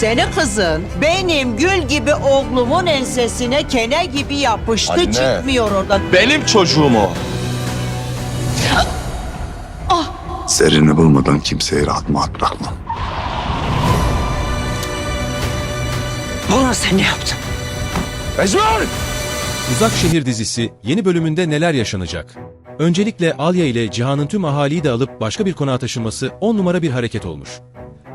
Seni kızın benim gül gibi oğlumun ensesine kene gibi yapıştı Anne. çıkmıyor oradan. Benim çocuğum o. Serini bulmadan kimseyi rahat mı bırakmam. Bunu sen ne yaptın? Ecmen! Uzak Şehir dizisi yeni bölümünde neler yaşanacak? Öncelikle Alya ile Cihan'ın tüm ahaliyi de alıp başka bir konağa taşınması 10 numara bir hareket olmuş.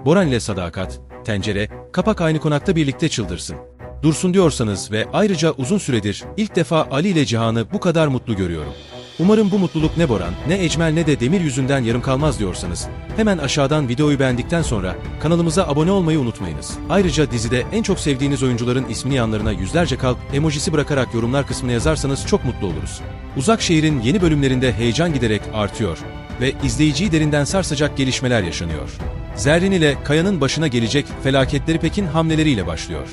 Boran ile Sadakat, Tencere, Kapak aynı konakta birlikte çıldırsın. Dursun diyorsanız ve ayrıca uzun süredir ilk defa Ali ile Cihan'ı bu kadar mutlu görüyorum. Umarım bu mutluluk ne Boran, ne Ecmel ne de Demir yüzünden yarım kalmaz diyorsanız, hemen aşağıdan videoyu beğendikten sonra kanalımıza abone olmayı unutmayınız. Ayrıca dizide en çok sevdiğiniz oyuncuların ismini yanlarına yüzlerce kalp emojisi bırakarak yorumlar kısmına yazarsanız çok mutlu oluruz. Uzak Şehir'in yeni bölümlerinde heyecan giderek artıyor ve izleyiciyi derinden sarsacak gelişmeler yaşanıyor. Zerrin ile Kaya'nın başına gelecek felaketleri Pekin hamleleriyle başlıyor.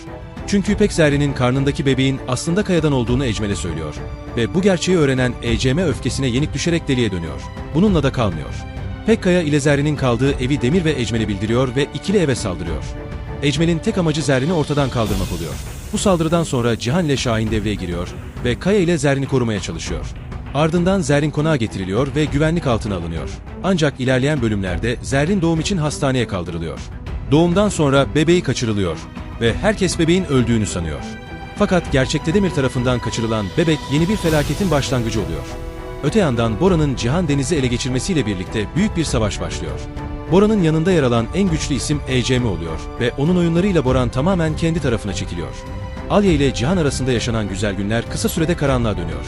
Çünkü İpek Zerrin'in karnındaki bebeğin aslında Kaya'dan olduğunu Ecmel'e söylüyor. Ve bu gerçeği öğrenen ECM öfkesine yenik düşerek deliye dönüyor. Bununla da kalmıyor. Pekkaya ile Zerrin'in kaldığı evi Demir ve Ecmel'e bildiriyor ve ikili eve saldırıyor. Ecmel'in tek amacı Zerrin'i ortadan kaldırmak oluyor. Bu saldırıdan sonra Cihan ile Şahin devreye giriyor ve Kaya ile Zerrin'i korumaya çalışıyor. Ardından Zerrin konağa getiriliyor ve güvenlik altına alınıyor. Ancak ilerleyen bölümlerde Zerrin doğum için hastaneye kaldırılıyor. Doğumdan sonra bebeği kaçırılıyor ve herkes bebeğin öldüğünü sanıyor. Fakat gerçekte Demir tarafından kaçırılan bebek yeni bir felaketin başlangıcı oluyor. Öte yandan Bora'nın Cihan Deniz'i ele geçirmesiyle birlikte büyük bir savaş başlıyor. Bora'nın yanında yer alan en güçlü isim ECM oluyor ve onun oyunlarıyla Boran tamamen kendi tarafına çekiliyor. Alya ile Cihan arasında yaşanan güzel günler kısa sürede karanlığa dönüyor.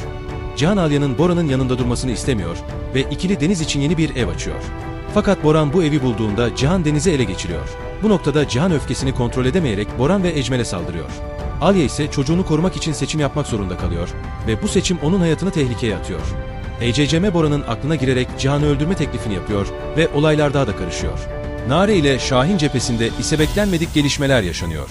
Cihan Alya'nın Bora'nın yanında durmasını istemiyor ve ikili deniz için yeni bir ev açıyor. Fakat Boran bu evi bulduğunda Cihan denizi ele geçiriyor. Bu noktada Cihan öfkesini kontrol edemeyerek Boran ve Ecmel'e saldırıyor. Alya ise çocuğunu korumak için seçim yapmak zorunda kalıyor ve bu seçim onun hayatını tehlikeye atıyor. ECCM Bora'nın aklına girerek Cihan'ı öldürme teklifini yapıyor ve olaylar daha da karışıyor. Nare ile Şahin cephesinde ise beklenmedik gelişmeler yaşanıyor.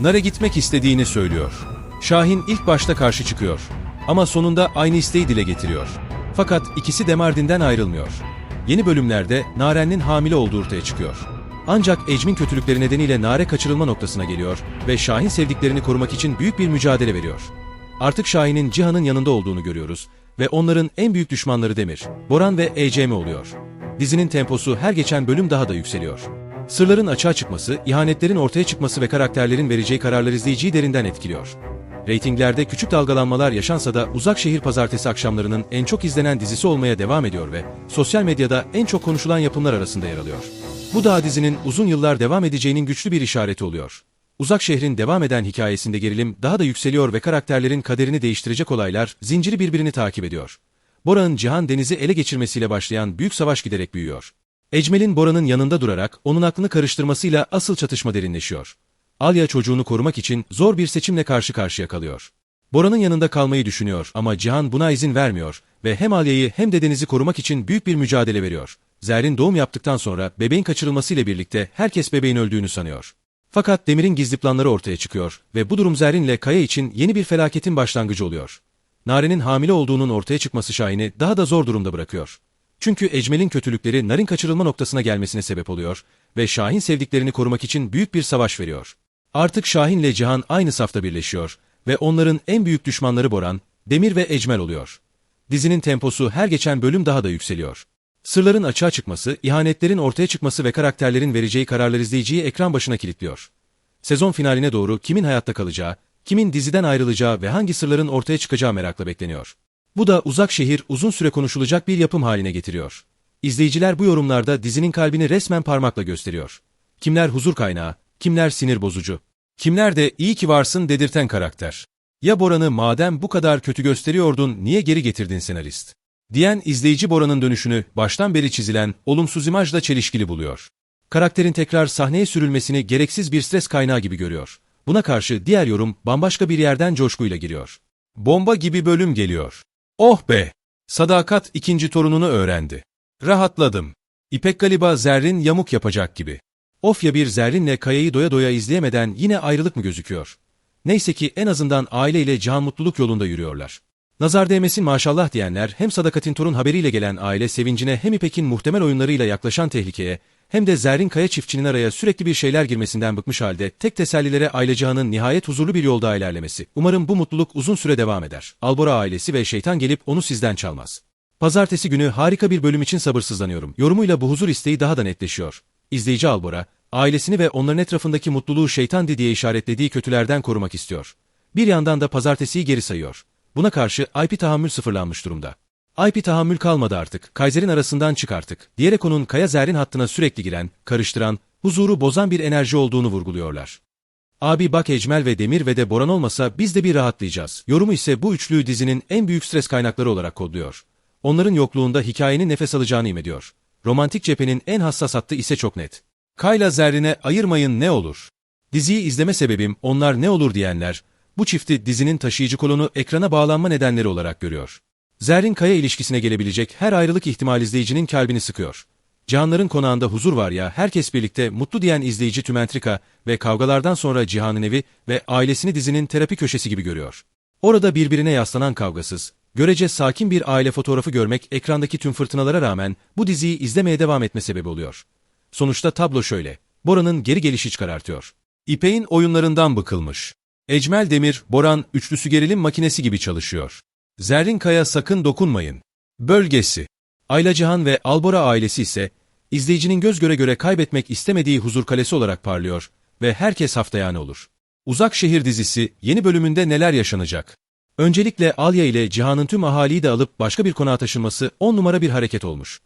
Nare gitmek istediğini söylüyor. Şahin ilk başta karşı çıkıyor ama sonunda aynı isteği dile getiriyor. Fakat ikisi de Mardin'den ayrılmıyor. Yeni bölümlerde Naren'in hamile olduğu ortaya çıkıyor. Ancak Ecmin kötülükleri nedeniyle Nare kaçırılma noktasına geliyor ve Şahin sevdiklerini korumak için büyük bir mücadele veriyor. Artık Şahin'in Cihan'ın yanında olduğunu görüyoruz ve onların en büyük düşmanları Demir, Boran ve ECM oluyor. Dizinin temposu her geçen bölüm daha da yükseliyor. Sırların açığa çıkması, ihanetlerin ortaya çıkması ve karakterlerin vereceği kararlar izleyiciyi derinden etkiliyor. Reytinglerde küçük dalgalanmalar yaşansa da Uzak Şehir Pazartesi akşamlarının en çok izlenen dizisi olmaya devam ediyor ve sosyal medyada en çok konuşulan yapımlar arasında yer alıyor. Bu da dizinin uzun yıllar devam edeceğinin güçlü bir işareti oluyor. Uzak şehrin devam eden hikayesinde gerilim daha da yükseliyor ve karakterlerin kaderini değiştirecek olaylar zinciri birbirini takip ediyor. Bora'nın Cihan Deniz'i ele geçirmesiyle başlayan büyük savaş giderek büyüyor. Ecmel'in Bora'nın yanında durarak onun aklını karıştırmasıyla asıl çatışma derinleşiyor. Alya çocuğunu korumak için zor bir seçimle karşı karşıya kalıyor. Bora'nın yanında kalmayı düşünüyor ama Cihan buna izin vermiyor ve hem Alya'yı hem de Deniz'i korumak için büyük bir mücadele veriyor. Zerrin doğum yaptıktan sonra bebeğin kaçırılmasıyla birlikte herkes bebeğin öldüğünü sanıyor. Fakat Demir'in gizli planları ortaya çıkıyor ve bu durum Zerrin ile Kaya için yeni bir felaketin başlangıcı oluyor. Naren'in hamile olduğunun ortaya çıkması Şahin'i daha da zor durumda bırakıyor. Çünkü Ecmel'in kötülükleri Nar'in kaçırılma noktasına gelmesine sebep oluyor ve Şahin sevdiklerini korumak için büyük bir savaş veriyor. Artık Şahin ile Cihan aynı safta birleşiyor ve onların en büyük düşmanları Boran, Demir ve Ecmel oluyor. Dizinin temposu her geçen bölüm daha da yükseliyor. Sırların açığa çıkması, ihanetlerin ortaya çıkması ve karakterlerin vereceği kararlar izleyiciyi ekran başına kilitliyor. Sezon finaline doğru kimin hayatta kalacağı, kimin diziden ayrılacağı ve hangi sırların ortaya çıkacağı merakla bekleniyor. Bu da uzak şehir uzun süre konuşulacak bir yapım haline getiriyor. İzleyiciler bu yorumlarda dizinin kalbini resmen parmakla gösteriyor. Kimler huzur kaynağı, kimler sinir bozucu, kimler de iyi ki varsın dedirten karakter. Ya Boran'ı madem bu kadar kötü gösteriyordun niye geri getirdin senarist? Diyen izleyici Bora'nın dönüşünü baştan beri çizilen olumsuz imajla çelişkili buluyor. Karakterin tekrar sahneye sürülmesini gereksiz bir stres kaynağı gibi görüyor. Buna karşı diğer yorum bambaşka bir yerden coşkuyla giriyor. Bomba gibi bölüm geliyor. Oh be! Sadakat ikinci torununu öğrendi. Rahatladım. İpek galiba Zerrin yamuk yapacak gibi. Of ya bir Zerrin'le Kaya'yı doya doya izleyemeden yine ayrılık mı gözüküyor? Neyse ki en azından aileyle can mutluluk yolunda yürüyorlar. Nazar değmesin maşallah diyenler hem Sadakat'in torun haberiyle gelen aile sevincine hem İpek'in muhtemel oyunlarıyla yaklaşan tehlikeye hem de Zerrin Kaya çiftçinin araya sürekli bir şeyler girmesinden bıkmış halde tek tesellilere Aile Cihan'ın nihayet huzurlu bir yolda ilerlemesi. Umarım bu mutluluk uzun süre devam eder. Albora ailesi ve şeytan gelip onu sizden çalmaz. Pazartesi günü harika bir bölüm için sabırsızlanıyorum. Yorumuyla bu huzur isteği daha da netleşiyor. İzleyici Albora, ailesini ve onların etrafındaki mutluluğu şeytan diye işaretlediği kötülerden korumak istiyor. Bir yandan da pazartesiyi geri sayıyor. Buna karşı IP tahammül sıfırlanmış durumda. IP tahammül kalmadı artık. Kaiser'in arasından çık artık. Diyerek onun Kaya Zerrin hattına sürekli giren, karıştıran, huzuru bozan bir enerji olduğunu vurguluyorlar. Abi bak Ecmel ve Demir ve de Boran olmasa biz de bir rahatlayacağız. Yorumu ise bu üçlüyü dizinin en büyük stres kaynakları olarak kodluyor. Onların yokluğunda hikayenin nefes alacağını imediyor. Romantik cephenin en hassas hattı ise çok net. Kayla Zerrin'e ayırmayın ne olur. Diziyi izleme sebebim onlar ne olur diyenler, bu çifti dizinin taşıyıcı kolonu ekrana bağlanma nedenleri olarak görüyor. Zerrin Kaya ilişkisine gelebilecek her ayrılık ihtimal izleyicinin kalbini sıkıyor. Cihanların konağında huzur var ya, herkes birlikte mutlu diyen izleyici tümentrika ve kavgalardan sonra Cihan'ın evi ve ailesini dizinin terapi köşesi gibi görüyor. Orada birbirine yaslanan kavgasız, görece sakin bir aile fotoğrafı görmek ekrandaki tüm fırtınalara rağmen bu diziyi izlemeye devam etme sebebi oluyor. Sonuçta tablo şöyle, Bora'nın geri gelişi çıkartıyor. İpek'in oyunlarından bıkılmış. Ecmel Demir, Boran üçlüsü gerilim makinesi gibi çalışıyor. Zerrin Kaya sakın dokunmayın. Bölgesi. Ayla Cihan ve Albora ailesi ise izleyicinin göz göre göre kaybetmek istemediği huzur kalesi olarak parlıyor ve herkes haftayane olur. Uzak Şehir dizisi yeni bölümünde neler yaşanacak? Öncelikle Alya ile Cihan'ın tüm ahaliyi de alıp başka bir konağa taşınması on numara bir hareket olmuş.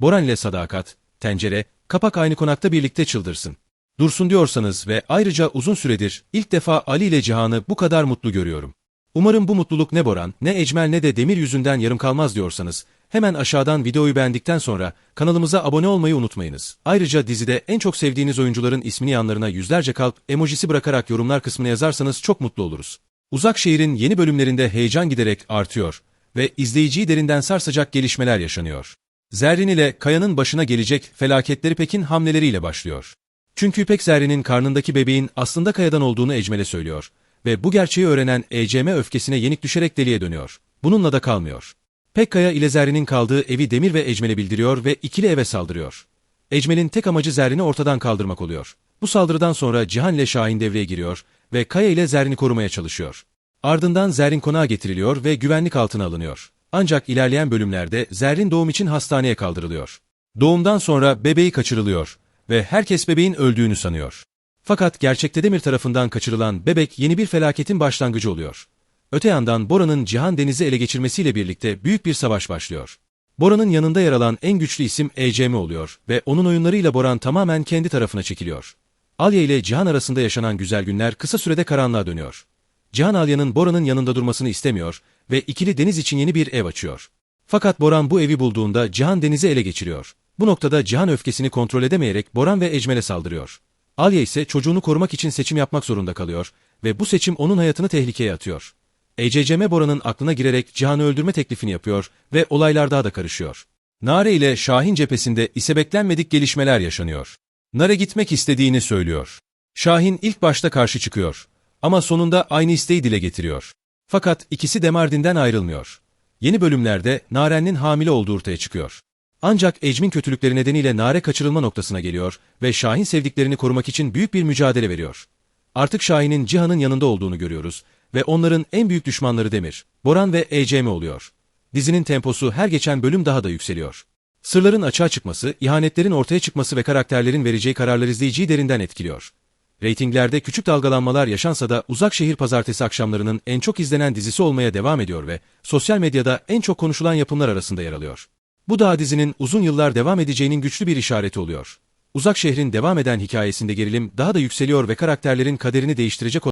Boran ile Sadakat, Tencere, Kapak aynı konakta birlikte çıldırsın. Dursun diyorsanız ve ayrıca uzun süredir ilk defa Ali ile Cihan'ı bu kadar mutlu görüyorum. Umarım bu mutluluk ne Boran, ne Ecmel ne de Demir yüzünden yarım kalmaz diyorsanız, hemen aşağıdan videoyu beğendikten sonra kanalımıza abone olmayı unutmayınız. Ayrıca dizide en çok sevdiğiniz oyuncuların ismini yanlarına yüzlerce kalp emojisi bırakarak yorumlar kısmına yazarsanız çok mutlu oluruz. Uzak Şehir'in yeni bölümlerinde heyecan giderek artıyor ve izleyiciyi derinden sarsacak gelişmeler yaşanıyor. Zerrin ile Kaya'nın başına gelecek felaketleri Pek'in hamleleriyle başlıyor. Çünkü İpek Zerrin'in karnındaki bebeğin aslında Kaya'dan olduğunu Ecmel'e söylüyor ve bu gerçeği öğrenen ECM öfkesine yenik düşerek deliye dönüyor. Bununla da kalmıyor. Pekkaya ile Zerrin'in kaldığı evi Demir ve Ecmel'e bildiriyor ve ikili eve saldırıyor. Ecmel'in tek amacı Zerrin'i ortadan kaldırmak oluyor. Bu saldırıdan sonra Cihan ile Şahin devreye giriyor ve Kaya ile Zerrin'i korumaya çalışıyor. Ardından Zerrin konağa getiriliyor ve güvenlik altına alınıyor. Ancak ilerleyen bölümlerde Zerrin doğum için hastaneye kaldırılıyor. Doğumdan sonra bebeği kaçırılıyor ve herkes bebeğin öldüğünü sanıyor. Fakat gerçekte Demir tarafından kaçırılan bebek yeni bir felaketin başlangıcı oluyor. Öte yandan Bora'nın Cihan Deniz'i ele geçirmesiyle birlikte büyük bir savaş başlıyor. Bora'nın yanında yer alan en güçlü isim ECM oluyor ve onun oyunlarıyla Boran tamamen kendi tarafına çekiliyor. Alya ile Cihan arasında yaşanan güzel günler kısa sürede karanlığa dönüyor. Cihan Alya'nın Bora'nın yanında durmasını istemiyor ve ikili deniz için yeni bir ev açıyor. Fakat Boran bu evi bulduğunda Cihan Deniz'i ele geçiriyor. Bu noktada Cihan öfkesini kontrol edemeyerek Boran ve Ecmel'e saldırıyor. Alya ise çocuğunu korumak için seçim yapmak zorunda kalıyor ve bu seçim onun hayatını tehlikeye atıyor. ECCM Bora'nın aklına girerek Cihan'ı öldürme teklifini yapıyor ve olaylar daha da karışıyor. Nare ile Şahin cephesinde ise beklenmedik gelişmeler yaşanıyor. Nare gitmek istediğini söylüyor. Şahin ilk başta karşı çıkıyor ama sonunda aynı isteği dile getiriyor. Fakat ikisi de Mardin'den ayrılmıyor. Yeni bölümlerde Naren'in hamile olduğu ortaya çıkıyor. Ancak Ecmin kötülükleri nedeniyle Nare kaçırılma noktasına geliyor ve Şahin sevdiklerini korumak için büyük bir mücadele veriyor. Artık Şahin'in Cihan'ın yanında olduğunu görüyoruz ve onların en büyük düşmanları Demir, Boran ve ECM oluyor. Dizinin temposu her geçen bölüm daha da yükseliyor. Sırların açığa çıkması, ihanetlerin ortaya çıkması ve karakterlerin vereceği kararlar izleyiciyi derinden etkiliyor. Reytinglerde küçük dalgalanmalar yaşansa da Uzak Şehir Pazartesi akşamlarının en çok izlenen dizisi olmaya devam ediyor ve sosyal medyada en çok konuşulan yapımlar arasında yer alıyor. Bu da dizinin uzun yıllar devam edeceğinin güçlü bir işareti oluyor. Uzak şehrin devam eden hikayesinde gerilim daha da yükseliyor ve karakterlerin kaderini değiştirecek